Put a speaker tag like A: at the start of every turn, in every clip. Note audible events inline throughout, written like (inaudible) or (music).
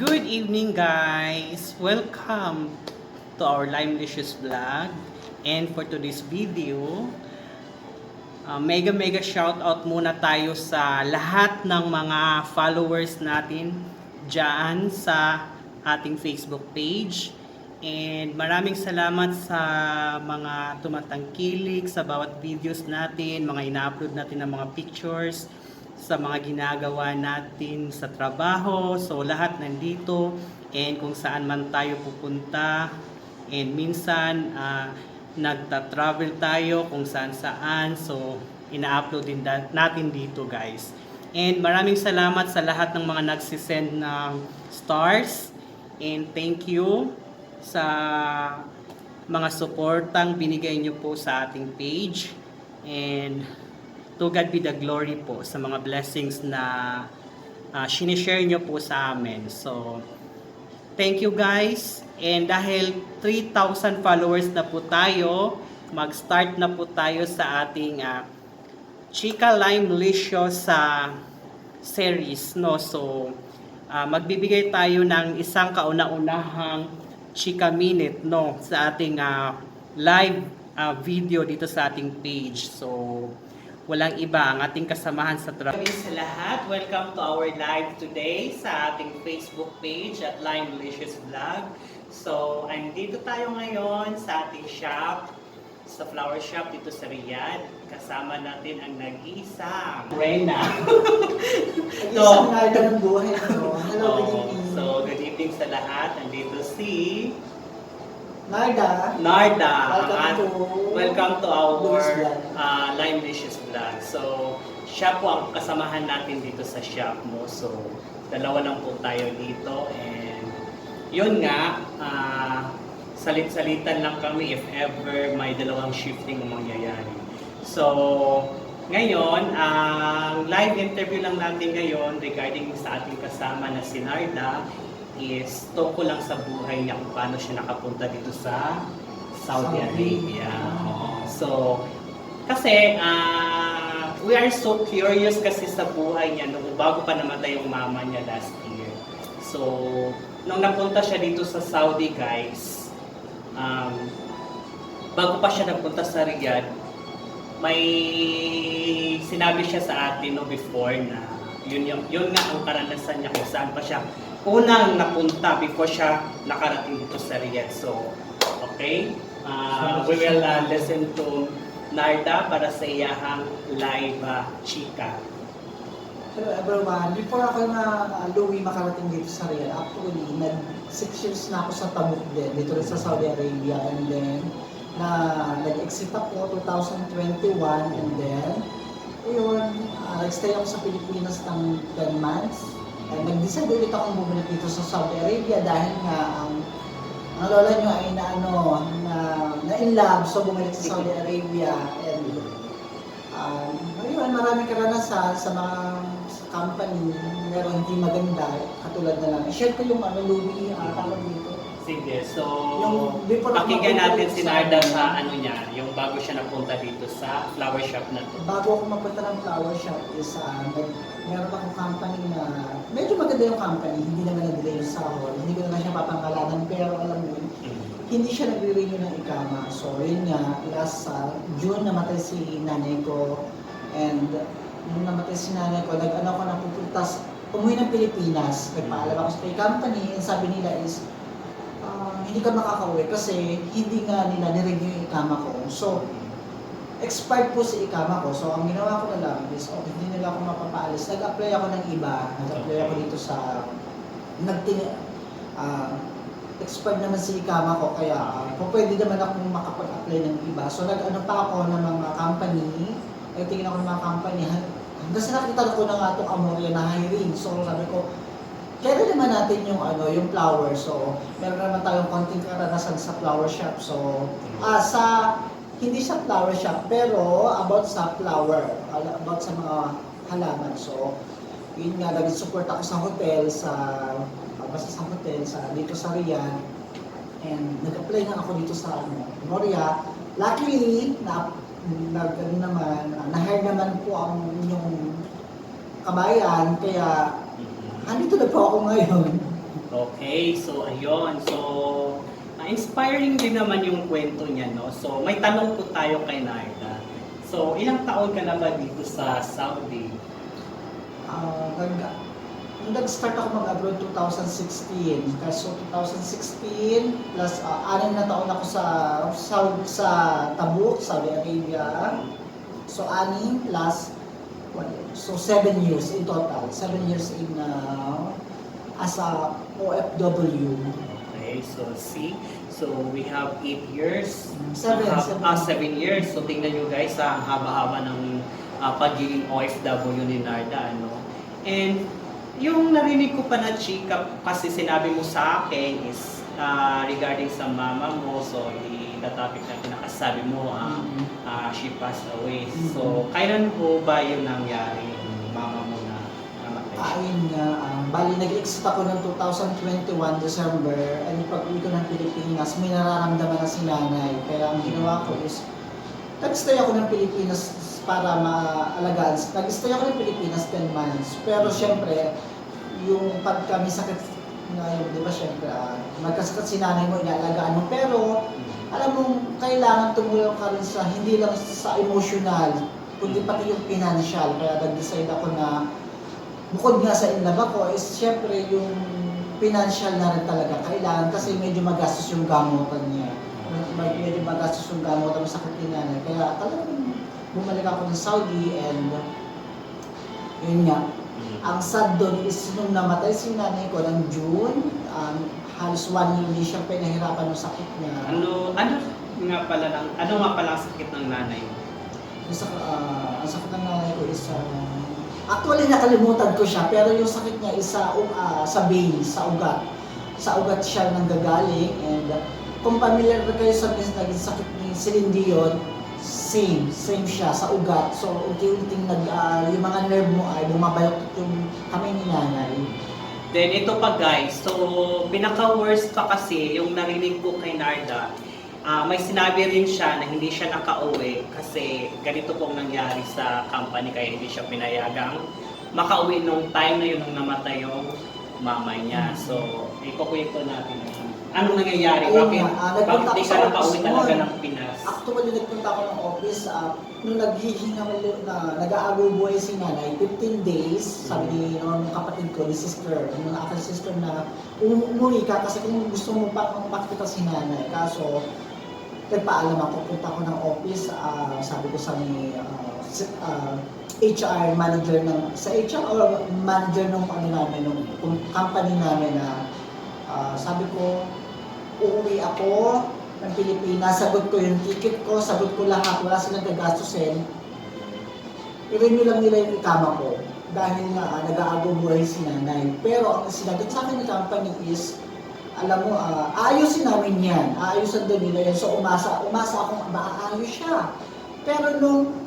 A: Good evening guys! Welcome to our Limelicious vlog. And for today's video, uh, mega mega shout out muna tayo sa lahat ng mga followers natin dyan sa ating Facebook page. And maraming salamat sa mga tumatangkilik sa bawat videos natin, mga ina-upload natin ng mga pictures, sa mga ginagawa natin sa trabaho. So lahat nandito and kung saan man tayo pupunta and minsan ah, nagta-travel tayo kung saan saan. So ina-upload din natin dito guys. And maraming salamat sa lahat ng mga nagsisend ng stars and thank you sa mga suportang binigay niyo po sa ating page and to God be the glory po sa mga blessings na uh, sinishare nyo po sa amin. So, thank you guys. And dahil 3,000 followers na po tayo, mag-start na po tayo sa ating ah, Chika Lime Licious sa series. No? So, ah, magbibigay tayo ng isang kauna-unahang Chika Minute no? sa ating ah, live ah, video dito sa ating page. So, walang iba ang ating kasamahan sa trabaho. sa lahat, welcome to our live today sa ating Facebook page at Lime Delicious Vlog. So, andito tayo ngayon sa ating shop, sa flower shop dito sa Riyadh. Kasama natin ang nag-iisang Reyna. (laughs)
B: Isang narda ng buhay ko. Hello, good
A: Oh,
B: evening.
A: so, good evening sa lahat. Andito si
B: Narda,
A: Narda.
B: Welcome to
A: welcome to our uh, Lime Delicious Vlog. So, siya po ang kasamahan natin dito sa shop mo. So, dalawa lang po tayo dito. And, yun nga, ah, salit-salitan lang kami if ever may dalawang shifting ang mangyayari. So, ngayon, ang live interview lang natin ngayon regarding sa ating kasama na si Narda is tungkol lang sa buhay niya kung paano siya nakapunta dito sa Saudi
B: Saudi.
A: Arabia. So, kasi ah, we are so curious kasi sa buhay niya nung bago pa namatay yung mama niya last year. So, nung napunta siya dito sa Saudi, guys, um, bago pa siya nagpunta sa Riyadh, may sinabi siya sa atin no before na yun, yung, yun nga ang karanasan niya kung saan pa siya unang napunta before siya nakarating dito sa Riyadh. So, okay? Uh, we will uh, listen to Narda para sa iyahang live uh, chika.
B: hello everyone. Before ako na uh, Louie makarating dito sa Riyadh, actually, nag 6 years na ako sa Tabuk din, dito rin sa Saudi Arabia. And then, na nag-exit ako 2021 and then, ayun, uh, nag-stay ako sa Pilipinas ng 10 months. And nag-decide ulit akong bumalik dito sa Saudi Arabia dahil nga ang ang lola nyo ay na ano, na, na in love, so bumalik sa Saudi Arabia and um, ayun, maraming karanasan sa mga company, meron hindi maganda, katulad na lang. I-share ko yung ano, Louie, uh, tawag dito.
A: Sige, so
B: Yung before ako
A: pakinggan
B: mapunta
A: natin
B: dito
A: si
B: sa-
A: Narda sa ano niya, yung bago siya napunta dito sa flower shop na to.
B: Bago ako mapunta ng flower shop is, uh, nag, meron akong company na, medyo maganda yung company, hindi naman nag-delay yung sahod, hindi ko naman siya papangalanan, pero alam mo yun, hindi siya nagre-renew ng ikama. So, yun nga, last sa June namatay si nanay ko. And nung namatay si nanay ko, nag-ano ko na pupunta, sa- umuwi ng Pilipinas. Nagpaalam ako sa company, and sabi nila is, ah, hindi ka makakauwi kasi hindi nga nila nirenew yung ikama ko. So, expired po si ikama ko. So, ang ginawa ko na lang is, okay, hindi nila ako mapapaalis. Nag-apply ako ng iba. Nag-apply ako dito sa, nagting, ah, expired naman si ikama ko. Kaya, uh, pwede naman akong makapag-apply ng iba. So, nag-ano pa ako ng mga company. Nagtingin ako ng mga company. Han- Hanggang sa nakita ko na nga itong Amoria na hiring. So, sabi ko, kaya naman natin yung ano, yung flower. So, meron naman tayong konting karanasan sa flower shop. So, ah, sa hindi sa flower shop, pero about sa flower, about sa mga halaman. So, yun nga, naging support ako sa hotel, sa, ah, basta sa hotel, sa, dito sa Riyadh. And nag-apply na ako dito sa ano, Moria. Luckily, na, nag, ano naman, ah, na-hire naman po ang inyong kabayan, kaya andito na po ako ngayon.
A: Okay, so ayun. So, inspiring din naman yung kwento niya, no? So, may tanong po tayo kay Narda. So, ilang taon ka na ba dito sa Saudi?
B: Ah, nag, nung nag-start ako mag-abroad 2016. Kaso 2016 plus ah, anim na taon ako sa sa, sa Tabuk, Saudi Arabia. So anim plus so seven years in total. Seven years in uh, as a OFW.
A: Okay, so see, so we have 8 years.
B: Seven,
A: Ah,
B: seven.
A: Ah, 7 years. So tingnan nyo guys, ah, ang haba-haba ng ah, pagiging OFW ni Narda, ano. And yung narinig ko pa na chika kasi sinabi mo sa akin is ah, regarding sa mama mo, so i- the topic na pinakasabi mo,
B: Mm.
A: ah, she passed away.
B: Mhm.
A: So, kailan po ba yung nangyari yung mama mo na namatay?
B: Ayun nga, um, bali nag-exit ako noong 2021 December and pag uwi ko ng Pilipinas, may nararamdaman na si nanay. Kaya ang ginawa ko is, nag-stay ako ng Pilipinas para maalagaan. Nag-stay ako ng Pilipinas 10 months. Pero syempre, yung pag kami sakit na yun, di ba syempre, ah, magkasakit si nanay mo, inaalagaan mo. Pero, alam mo, kailangan tumulong ka rin sa, hindi lang sa emotional, kundi pati yung financial. Kaya nag-decide ako na, bukod nga sa inlove ako, is syempre yung financial na rin talaga kailangan kasi medyo magastos yung gamutan niya. Med- Medyo magastos yung gamutan sa sakit ni nanay. Kaya talagang bumalik ako ng Saudi and yun nga,
A: Mm.
B: ang sad doon is nung namatay si nanay ko ng June, um, halos one year hindi siya pinahirapan ng sakit niya.
A: Ano, ano nga pala ng, ano nga pala ang sakit ng nanay mo?
B: Yung sak- ah, ang sakit ng nanay ko is, ah, actually nakalimutan ko siya, pero yung sakit niya is sa, uh, sa vein, sa ugat. Sa ugat siya nanggagaling and uh, kung familiar na kayo sa naging sakit ni Celine Dion, same, same siya sa ugat. So, unti-unting nag, ah, yung mga nerve mo ay bumabalot yung kamay ni nanay.
A: Then ito pa guys, so pinaka-worst pa kasi yung narinig ko kay Narda, ah, may sinabi rin siya na hindi siya nakauwi kasi ganito pong nangyari sa company kaya hindi siya pinayagang makauwi nung time na yun nung namatay yung mama niya. So, ikukwento natin yun. Anong nangyayari?
B: Ayun
A: Bakit,
B: ah,
A: bakit di
B: ako
A: ka nakauwi talaga ng Pinas?
B: Actually, nagpunta ako ng office, ah, nung naghihinga na nag-aago buhay si nanay, 15 days, sabi ni no, ng kapatid ko, ni sister, ng aking sister na um- umuwi ka kasi kung gusto mo pa makita si nanay. Kaso, nagpaalam ako, punta ako ng office, ah, sabi ko sa ni ah, HR manager ng, sa HR or manager ng ano namin, ng company namin na ah, sabi ko, uuwi ako ng Pilipinas, sagot ko yung ticket ko, sagot ko lahat, wala silang gagastusin. I-renew lang nila yung ikama ko dahil nga ah, nag-aago buhay si nanay. Pero ang sinagot sa akin ng company is, alam mo, ah, aayusin namin yan. Aayusan daw nila yan. So umasa, umasa akong maaayos siya. Pero nung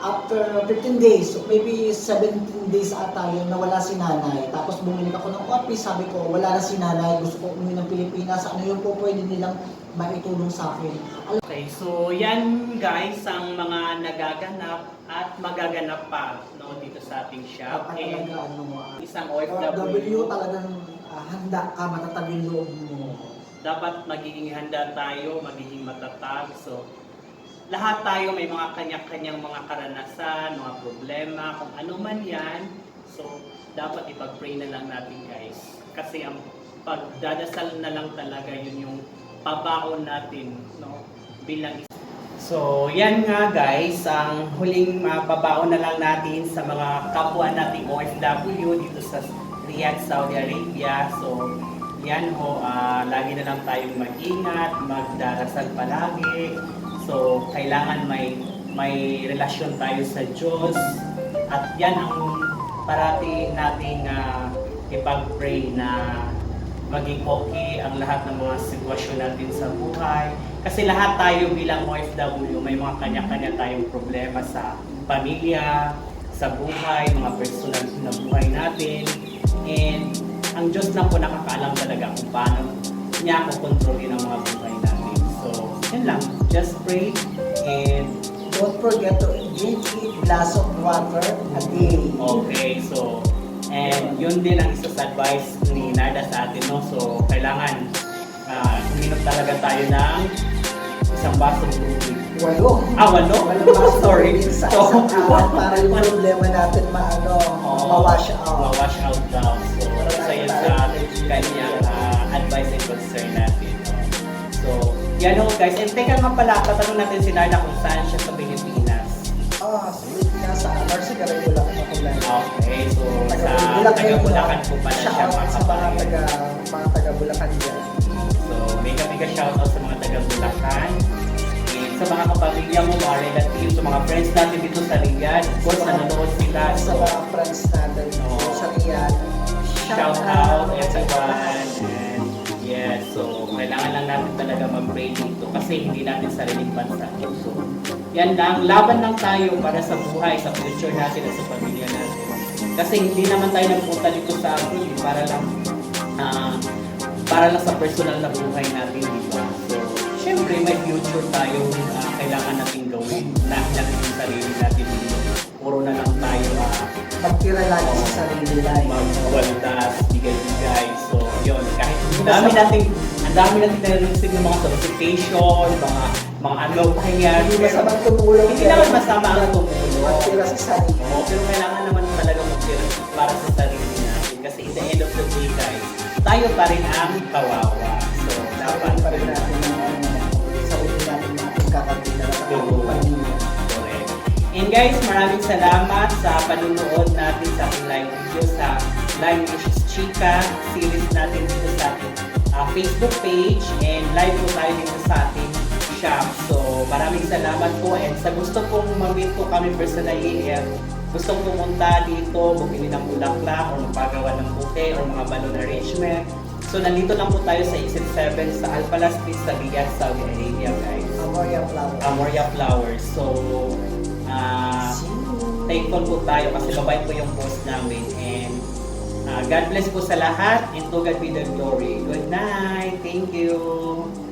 B: after 15 days, so maybe 17 days ata yun, nawala si nanay. Tapos bumalik ako ng office, sabi ko, wala na si nanay, gusto ko umuwi ng Pilipinas. Ano yung po pwede nilang maitulong sa akin?
A: Okay, so yan guys ang mga nagaganap at magaganap pa no, dito sa ating shop.
B: Dapat
A: And
B: talaga, ano, ah,
A: isang
B: OFW
A: OFW,
B: talagang ah, handa ka, matatag yung loob mo.
A: dapat magiging handa tayo, magiging matatag. So, lahat tayo may mga kanya-kanyang mga karanasan, mga problema, kung ano man yan. So, dapat ipag-pray na lang natin guys. Kasi ang pagdadasal na lang talaga yun yung pabaon natin no, bilang So, yan nga guys, ang huling uh, pabaon na lang natin sa mga kapwa nating OFW dito sa Riyadh, Saudi Arabia. So, yan ho, ah, lagi na lang tayong mag-ingat, magdarasal palagi. So, kailangan may may relasyon tayo sa Diyos. At yan ang parati nating uh, ipag-pray na maging okay ang lahat ng mga sitwasyon natin sa buhay. Kasi lahat tayo bilang OFW, may mga kanya-kanya tayong problema sa pamilya, sa buhay, mga personal na buhay natin. And ang Diyos lang po nakakaalam talaga kung paano niya ako kontrolin ang mga buhay natin. So, yan lang. Just pray and
B: Don't forget to drink 8 glass of water a day.
A: okay. So, And yun din ang isa sa advice ni Narda sa atin, no? So, kailangan uh, uminom talaga tayo ng isang basong tubig.
B: Walo.
A: Ah, walo?
B: Walang baso (laughs)
A: Sorry.
B: tubig sa
A: So,
B: isang araw para yung (laughs) problema natin maano,
A: Oo,
B: ma-wash out.
A: Ma-wash out daw. Yan o guys. And teka nga pala, tatanong natin si Narda kung saan siya sa Pilipinas.
B: Ah, sweet nga sa Marcy Garay Bulacan ako lang.
A: Okay, so sa
B: Bulacan
A: taga
B: yun,
A: Bulacan
B: no?
A: po pala siya
B: Shout out sa mga taga, mga taga Bulacan dyan.
A: So, mega mega shoutout sa mga taga Bulacan. And sa mga kapamilya mo, mga relatives, sa mga friends natin dito sa Riyadh. Of course, nanonood sila.
B: Sa
A: So,
B: mga friends natin
A: Oo.
B: sa Riyadh.
A: shout out everyone. And yes, so kailangan lang natin talaga mag-pray dito kasi hindi natin sariling bansa. So, yan lang, laban lang tayo para sa buhay, sa future natin at sa pamilya natin. Kasi hindi naman tayo nagpunta dito sa abroad para lang ah, para lang sa personal na buhay natin, di ba? So, syempre may future tayo ah, kailangan natin gawin. Lahat natin yung sarili natin dito. Puro na lang tayo ah,
B: Magtira lagi sa sarili lang.
A: magwaldas, bigay-bigay. Ang dami nating, ang dami nating nare-receive ng mga solicitation, mga, mga ano pangyayari.
B: Hindi masamang tumulong.
A: Hindi naman masama ang tumulong.
B: Magtira sa sarili.
A: Oo, pero kailangan naman talaga magtira para sa sarili natin. Kasi in the end of the day, guys, tayo pa rin ang kawawa. So, dapat
B: pa rin natin ano, sarili natin natin sa
A: Oo.
B: ating pamilya.
A: Correct. And guys, maraming salamat sa panunood natin sa ating live video sa Live Wishes Chica series natin dito sa ating ah, Facebook page and live po tayo dito sa ating shop. So, maraming salamat po and sa gusto pong mamit po kami personally eh, gustong pumunta dito, bumili ng bulaklak or magpagawa ng buke or mga balloon arrangement. So, nandito lang po tayo sa Exit 7 sa Alpala Street sa Riyadh, Saudi Arabia, guys.
B: Amoria flower.
A: Amoria Flowers. So,
B: you.
A: thankful po tayo kasi mabait po yung boss namin. Ah, God bless po sa lahat and to God be the glory. Good night. Thank you.